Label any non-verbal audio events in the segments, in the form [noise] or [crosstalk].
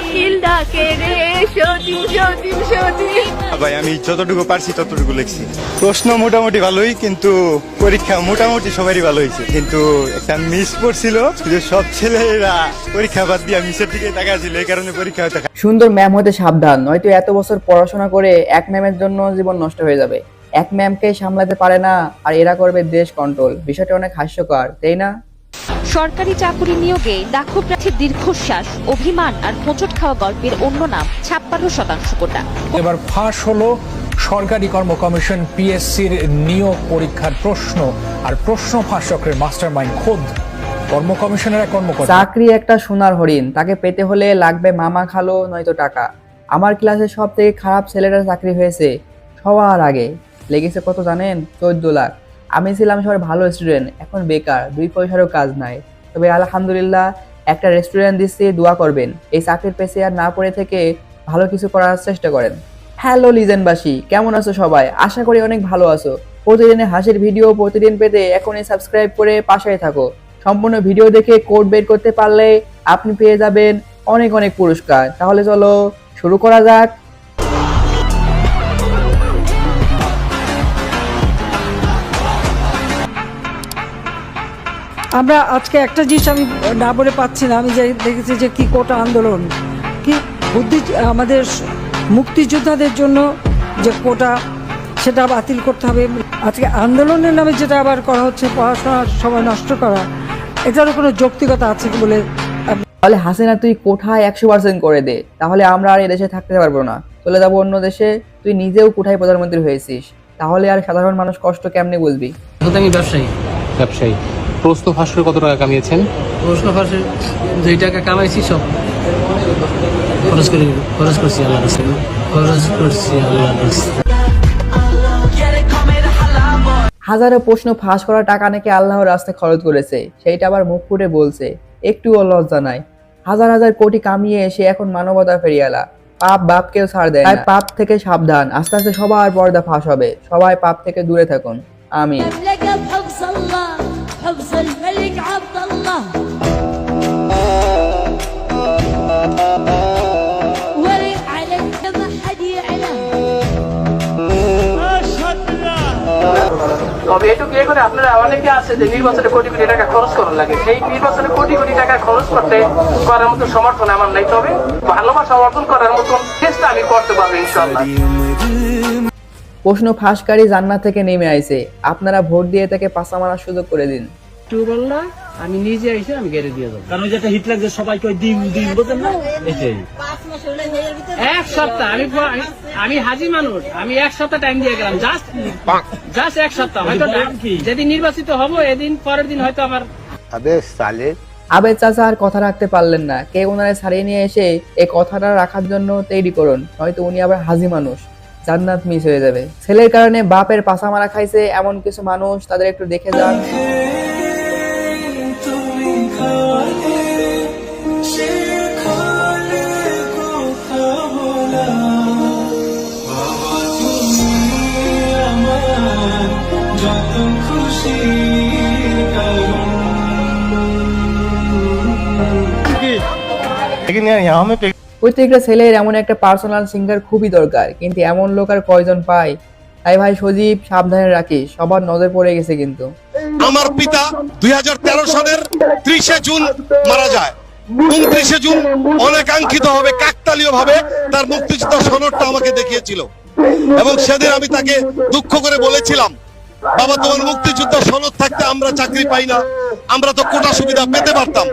কোকিল ডাকে রে সতীম সতীম সতীম ভাই আমি যতটুকু পারছি ততটুকু লিখছি। প্রশ্ন মোটামুটি ভালোই কিন্তু পরীক্ষা মোটামুটি সবারই ভালো হয়েছে। কিন্তু একটা মিস পড়ছিল যে সব ছেলেরা পরীক্ষা বাদ দিয়ে মিসের দিকে তাকাছিল এই কারণে পরীক্ষা হয়তো সুন্দর ম্যাম হতে সাবধান নয়তো এত বছর পড়াশোনা করে এক ম্যামের জন্য জীবন নষ্ট হয়ে যাবে। এক ম্যামকে সামলাতে পারে না আর এরা করবে দেশ কন্ট্রোল বিষয়টা অনেক হাস্যকর তাই না? সরকারি চাকুরি নিয়োগে লাখো প্রার্থীর দীর্ঘশ্বাস অভিমান আর হোঁচট খাওয়া গল্পের অন্য নাম ছাপ্পান্ন শতাংশ কোটা। এবার ফাঁস হলো সরকারি কর্ম কমিশন পিএসসির নিয়োগ পরীক্ষার প্রশ্ন আর প্রশ্ন ফাঁস চক্রের মাস্টার মাইন্ড খোদ। কর্ম কমিশনের কর্মকর্তা। চাকরি একটা সোনার হরিণ তাকে পেতে হলে লাগবে মামা খালো নয়তো টাকা। আমার ক্লাসে সব থেকে খারাপ ছেলেরা চাকরি হয়েছে সবার আগে। লেগেছে কত জানেন? চোদ্দ লাখ। আমি ছিলাম সবার ভালো স্টুডেন্ট এখন বেকার, দুই পয়সারও কাজ নাই। তবে আলহামদুলিল্লাহ একটা রেস্টুরেন্ট দিচ্ছি, দোয়া করবেন। এই চাকরির পেছে আর না পড়ে থেকে ভালো কিছু করার চেষ্টা করেন। হ্যালো লিজেনবাসী কেমন আছো সবাই? আশা করি অনেক ভালো আছো। প্রতিদিনের হাসির ভিডিও প্রতিদিন পেতে এখনই সাবস্ক্রাইব করে পাশে থাকো। সম্পূর্ণ ভিডিও দেখে কোড বের করতে পারলে আপনি পেয়ে যাবেন অনেক অনেক পুরস্কার। তাহলে চলো শুরু করা যাক। আমরা আজকে একটা জিনিস আমি না বলে পাচ্ছি না আমি যে দেখেছি যে কি কোটা আন্দোলন কি বুদ্ধি আমাদের মুক্তিযোদ্ধাদের জন্য যে কোটা সেটা বাতিল করতে হবে। আজকে আন্দোলনের নামে যেটা আবার করা হচ্ছে পড়াশোনার সময় নষ্ট করা এটারও কোনো যৌক্তিকতা আছে কি বলে? তাহলে হাসিনা তুই কোঠায় একশো পার্সেন্ট করে দে তাহলে আমরা আর এদেশে থাকতে পারব না। চলে যাব অন্য দেশে তুই নিজেও কোঠায় প্রধানমন্ত্রী হয়েছিস। তাহলে আর সাধারণ মানুষ কষ্ট কেমনে বুঝবি? আমি ব্যবসায়ী। ব্যবসায়ী। প্রস্ত ফাঁস করে কত টাকা কামিয়েছেন? প্রশ্ন ফাঁসে যেই টাকা কামাইছি সব খরচ করে খরচ করছি আল্লাহ খরচ করছি আল্লাহ হাজারো প্রশ্ন ফাঁস করা টাকা নাকি আল্লাহর রাস্তায় খরচ করেছে সেইটা আবার মুখ ফুটে বলছে। একটুও লজ্জা নাই। হাজার হাজার কোটি কামিয়ে এসে এখন মানবতা ফেরিয়ালা পাপ বাপকেও ছাড় দেয় তাই পাপ থেকে সাবধান। আস্তে আস্তে সবার পর্দা ফাঁস হবে। সবাই পাপ থেকে দূরে থাকুন। আমিন। তবে এটুকু এ করে আপনারা অনেকে আছে যে নির্বাচনে কোটি কোটি টাকা খরচ করার লাগে। সেই নির্বাচনে কোটি কোটি টাকা খরচ করতে করার মতো সমর্থন আমার নাই। তবে ভালোবাসা অর্জন করার মতো চেষ্টা আমি করতে পারব প্রশ্ন ফাঁসকারী জান্নাত থেকে নেমে আইছে। আপনারা ভোট দিয়ে তাকে পাশা মারার সুযোগ করে দিন। টিউবওয়েল না আমি নিজে এসে আমি গেড়ে দিয়ে দেবো। কারণ যেটা হিট লাগছে সবাইকে ওই ডিম ডিম বোঝেন না? এটাই। এক সপ্তাহ আমি আমি- হাজি মানুষ আমি এক সপ্তাহ টাইম দিয়ে গেলাম জাস্ট জাস্ট এক সপ্তাহ হয়তো যেদিন নির্বাচিত হব এদিন পরের দিন হয়তো আমার আবেদ চাচা আর কথা রাখতে পারলেন না। কে ওনারে ছাড়িয়ে নিয়ে এসে এই কথাটা রাখার জন্য তৈরি করুন। হয়তো উনি আবার হাজি মানুষ। জান্নাত মিস হয়ে যাবে। ছেলের কারণে বাপের পাশা মারা খাইছে এমন কিছু মানুষ তাদের একটু দেখে যান। প্রত্যেকটা ছেলের এমন একটা পার্সোনাল সিঙ্গার খুবই দরকার কিন্তু এমন লোক আর কয়জন পায় তাই ভাই সজীব সাবধানে রাখিস সবার নজর পড়ে গেছে কিন্তু। আমার পিতা দুই হাজার তেরো সালের ত্রিশে জুন মারা যায়। উনত্রিশে জুন অনেকাঙ্ক্ষিত ভাবে কাকতালীয় ভাবে তার মুক্তিযুদ্ধ সনদটা আমাকে দেখিয়েছিল। এবং সেদিন আমি তাকে দুঃখ করে বলেছিলাম বাবা তোমার মুক্তিযুদ্ধ সনদ থাকতে আমরা চাকরি পাই না। আমরা তো কোটা সুবিধা পেতে পারতাম।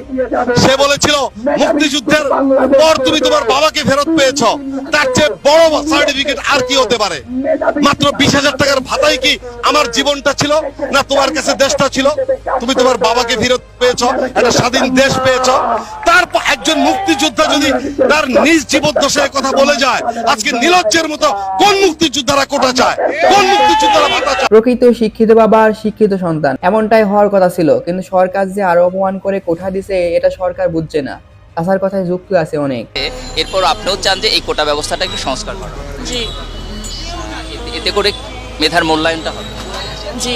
সে বলেছিল, মুক্তিযুদ্ধের পর তুমি তোমার বাবাকে ফেরত পেয়েছ। তার চেয়ে বড় সার্টিফিকেট আর কি হতে পারে? মাত্র বিশ হাজার টাকার ভাতাই কি আমার জীবনটা ছিল না তোমার কাছে দেশটা ছিল? তুমি তোমার বাবাকে ফেরত পেয়েছ, একটা স্বাধীন দেশ পেয়েছ। তারপর একজন মুক্তিযোদ্ধা যদি তার নিজ জীবদ্দশায় কথা বলে যায়, আজকে নীলজ্জের মতো কোন মুক্তিযোদ্ধারা কোটা চায়? কোন মুক্তিযোদ্ধারা ভাতা চায়? প্রকৃত শিক্ষিত বাবার শিক্ষিত সন্তান, এমনটাই হওয়ার কথা ছিল, কিন্তু সরকার যে আরও অপমান করে কোঠা দিছে এটা সরকার বুঝছে না। আসার কথায় যুক্তি আছে অনেক। এরপর আপনিও চান যে এই কোটা ব্যবস্থাটা একটু সংস্কার করা। জি। এতে- করে মেধার মূল্যায়নটা হবে। জি।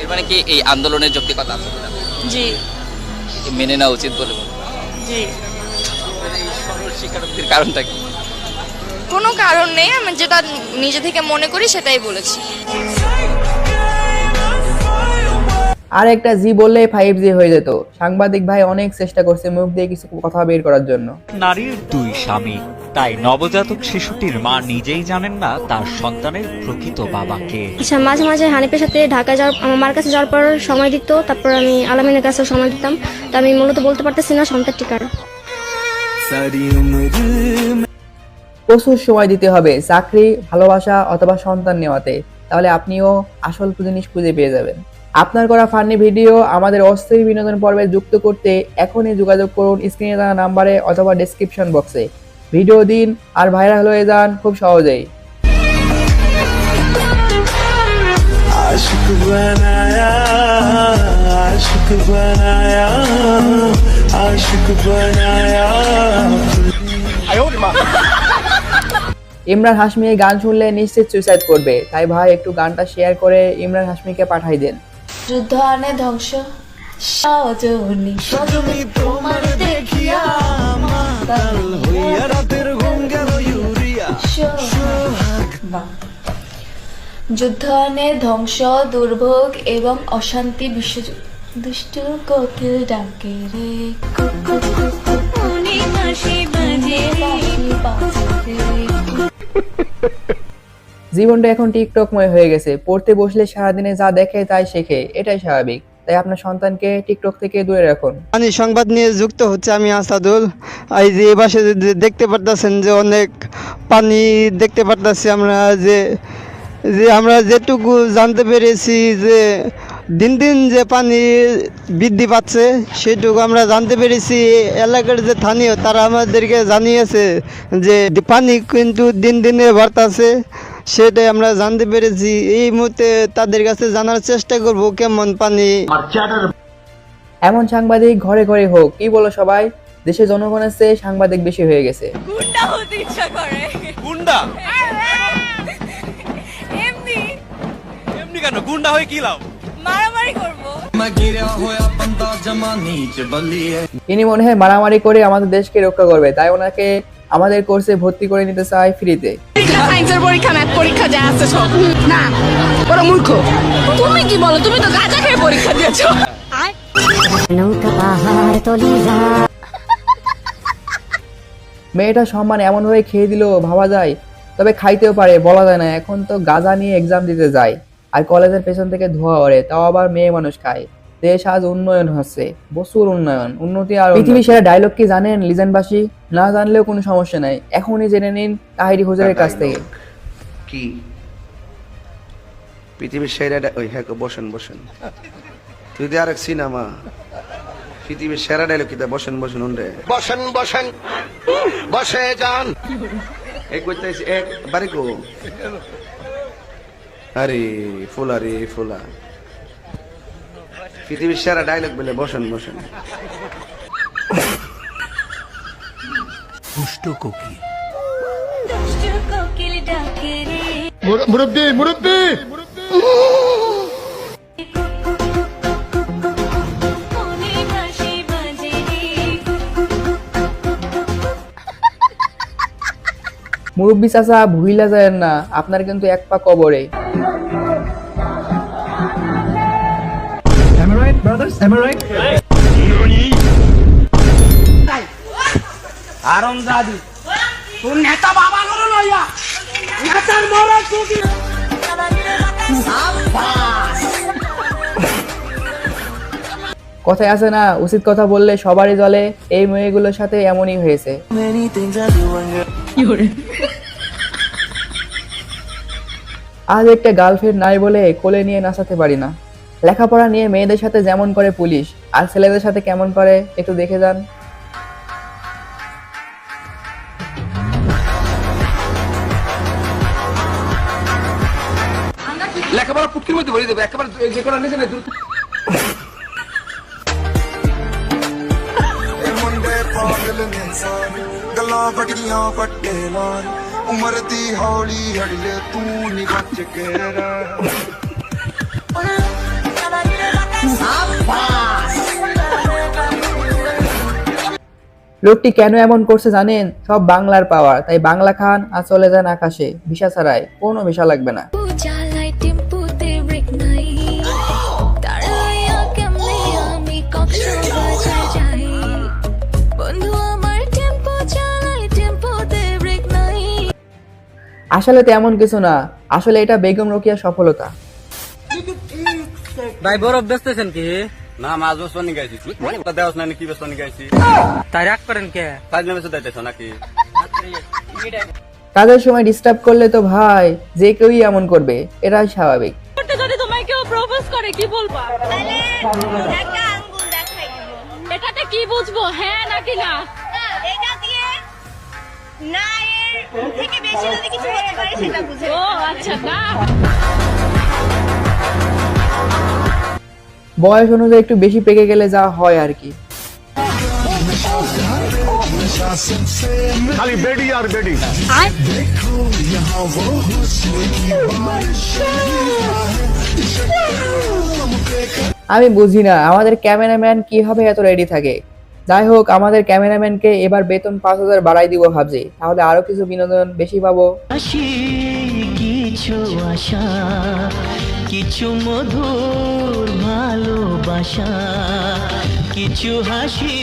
এর মানে কি এই আন্দোলনের যৌক্তিকতা আছে জি। মেনে নেওয়া উচিত বলে জি। স্বীকারোক্তির কারণটা কি? কোনো কারণ নেই আমি যেটা নিজে থেকে মনে করি সেটাই বলেছি। আর একটা জি বললে ফাইভ জি হয়ে যেত। সাংবাদিক ভাই অনেক চেষ্টা করছে মুখ দিয়ে কিছু কথা বের করার জন্য। নারীর দুই স্বামী তাই নবজাতক শিশুটির মা নিজেই জানেন না তার সন্তানের প্রকৃত বাবাকে। আচ্ছা মাঝে মাঝে হানিফের সাথে ঢাকা যাওয়ার আমার মার কাছে যাওয়ার পর সময় দিত তারপর আমি আলামিনের কাছে সময় দিতাম। তো আমি মূলত বলতে পারতেছি না সন্তান কার প্রচুর সময় দিতে হবে চাকরি ভালোবাসা অথবা সন্তান নেওয়াতে। তাহলে আপনিও আসল জিনিস খুঁজে পেয়ে যাবেন। আপনার করা ফানি ভিডিও আমাদের অস্থির বিনোদন পর্বে যুক্ত করতে এখনই যোগাযোগ করুন স্ক্রিনে দেওয়া নাম্বারে অথবা ডেসক্রিপশন বক্সে ভিডিও দিন আর ভাইরাল হয়ে যান খুব সহজেই। ইমরান হাসমি গান শুনলে নিশ্চিত সুইসাইড করবে। তাই ভাই একটু গানটা শেয়ার করে ইমরান হাসমিকে পাঠাই দেন। যুদ্ধ আনে ধ্বংস। সজনী সজনী, তোমার দেখিয়া যুদ্ধ আনে ধ্বংস, দুর্ভোগ এবং অশান্তি বিশ্বযুদ্ধ। দুষ্ট কোকিল ডাকে রে বাঁশি জীবনটা এখন টিকটকময় হয়ে গেছে। পড়তে বসলে সারাদিনে যা দেখে তাই শেখে, এটাই স্বাভাবিক। তাই আপনার সন্তানকে টিকটক থেকে দূরে রাখুন। আমি সংবাদ নিয়ে যুক্ত হচ্ছে আমি আসাদুল। এই যে এবাসে দেখতে পারতেছেন যে অনেক পানি দেখতে পারতেছি আমরা যে যে আমরা যেটুকু জানতে পেরেছি যে দিন দিন যে পানি বৃদ্ধি পাচ্ছে সেটুকু আমরা জানতে পেরেছি। এলাকার যে স্থানীয় তারা আমাদেরকে জানিয়েছে যে পানি কিন্তু দিন দিনে বাড়তাছে। সেটাই আমরা জানতে পেরেছি। এই মুহূর্তে তাদের কাছে জানার চেষ্টা করব কেমন পানি। এমন সাংবাদিক ঘরে ঘরে হোক কি বলো সবাই? দেশের জনগণের চেয়ে সাংবাদিক বেশি হয়ে গেছে। গুন্ডা হতে ইচ্ছা করে। গুন্ডা? এমনি। এমনি কেন? গুন্ডা হয়ে কি লাভ? ইনি মনে হয় মারামারি করে আমাদের দেশকে রক্ষা করবে তাই ওনাকে আমাদের কোর্সে ভর্তি করে নিতে চাই ফ্রিতে সায়েন্সের পরীক্ষা ম্যাথ পরীক্ষা যা আছে সব। না ওরা মূর্খ। তুমি কি বলো? তুমি তো গাঁজা খেয়ে পরীক্ষা দিয়েছ। মেয়েটা সম্মান এমনভাবে খেয়ে দিল ভাবা যায়। তবে খাইতেও পারে বলা যায় না এখন তো গাঁজা নিয়ে এক্সাম দিতে যায়। আর কলেজের পেছন থেকে ধোয়া ওড়ে তাও আবার মেয়ে মানুষ খায়। দেশ আজ উন্নয়ন হচ্ছে প্রচুর উন্নয়ন উন্নতি আর পৃথিবী সেরা ডায়লগ কি জানেন লিজেনবাসী? না জানলেও কোনো সমস্যা নাই এখনই জেনে নিন তাহিরি হুজুরের কাছ থেকে। কি? পৃথিবীর সেরা ওই হ্যাঁ বসেন বসেন। তুই দিয়ে আরেক সিনেমা। পৃথিবীর সেরা ডায়লগ কি তা বসেন বসেন উন্ডে বসেন বসেন বসে যান। এক কইতেছি এক বাড়ি আরে ফুলা রে ফুলা পৃথিবীর সেরা ডায়লগ বলে বসেন বসেন। দুষ্ট কোকিল। মুরব্বী মুরব্বী! কোনে বাঁশি বাজে রে। মুরব্বী চাচা ভুইলা যায় না। আপনার কিন্তু এক পা কবরে। আরম দাদু তোর নেতা বাবা গুলো লইয়া নেতার মরা চুকি [laughs] কথায় আছে না উচিত কথা বললে সবারই জলে এই মেয়েগুলোর সাথে এমনই হয়েছে। আজ একটা গার্লফ্রেন্ড নাই বলে কোলে নিয়ে নাচাতে পারি না। লেখাপড়া নিয়ে মেয়েদের সাথে যেমন করে পুলিশ আর ছেলেদের সাথে কেমন করে একটু দেখে যান লেখাপড়া পুটকির মধ্যে ভরে দেবে একেবারে যে কোনো নিজে না দূর ਗੱਲਾਂ ਵੱਡੀਆਂ ਵੱਡੇ ਲਾਲ ਉਮਰ ਦੀ ਹੌਲੀ ਹੜਲੇ ਤੂੰ ਨੀ ਬਚ ਕੇ ਰਹਿ লোকটি কেন এমন করছে জানেন? সব বাংলার পাওয়ার। তাই বাংলা খান আর চলে যান আকাশে। ভিসা ছাড়াই কোনো ভিসা লাগবে না। আসলে তেমন কিছু না। আসলে এটা বেগম রোকিয়ার সফলতা। ভাই বরফ বেচতেছেন কি? না মাছ বসবানি মানে গাইছি দেওয়াস না কি বসবানি গাইছি তাই রাগ করেন কে? কাজ নামে দাইতেছ নাকি? কাজের সময় ডিস্টার্ব করলে তো ভাই যে কেউই এমন করবে এটাই স্বাভাবিক। যদি তোমায় কেউ প্রপোজ করে কি বলবা? এটাতে কি বুঝব হ্যাঁ নাকি না? এটা দিয়ে না এর থেকে বেশি যদি কিছু হতে পারে সেটা বুঝে ও আচ্ছা না। বয়স অনুযায়ী একটু বেশি পেকে গেলে যা হয় আর কি। খালি বেডি আর বেডি। আমি বুঝি না আমাদের ক্যামেরাম্যান কীভাবে এত রেডি থাকে? যাই হোক আমাদের ক্যামেরাম্যানকে এবার বেতন পাঁচ হাজার বাড়াই দিব ভাবছি। তাহলে আরও কিছু বিনোদন বেশি পাবো। কিছু আশা। কিছু মধুর ভালোবাসা কিছু হাসি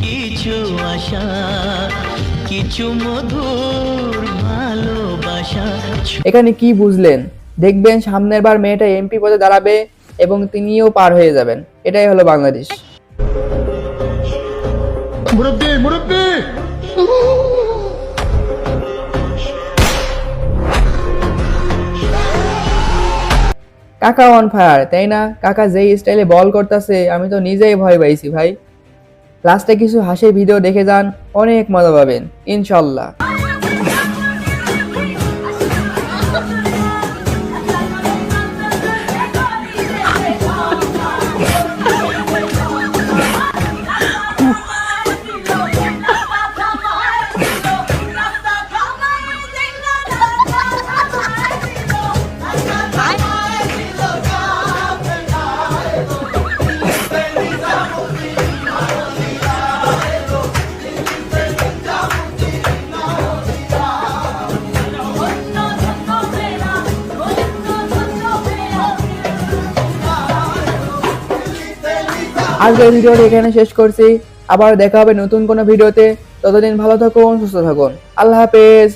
কিছু আশা কিছু মধুর ভালোবাসা। এখানে কি বুঝলেন? দেখবেন সামনের বার মেয়েটা এমপি পদে দাঁড়াবে এবং তিনিও পার হয়ে যাবেন। এটাই হলো বাংলাদেশ। মুরব্বী মুরব্বী! কাকা অন ফায়ার তাই না? কাকা যেই স্টাইলে বল করতেছে, আমি তো নিজেই ভয় পাইছি ভাই। লাস্টে কিছু হাসির ভিডিও দেখে যান, অনেক মজা পাবেন, ইনশাল্লাহ। আজকের ভিডিওটি এখানে শেষ করছি। আবার দেখা হবে নতুন কোনো ভিডিওতে। ততদিন ভালো থাকুন, সুস্থ থাকুন। আল্লাহ হাফেজ।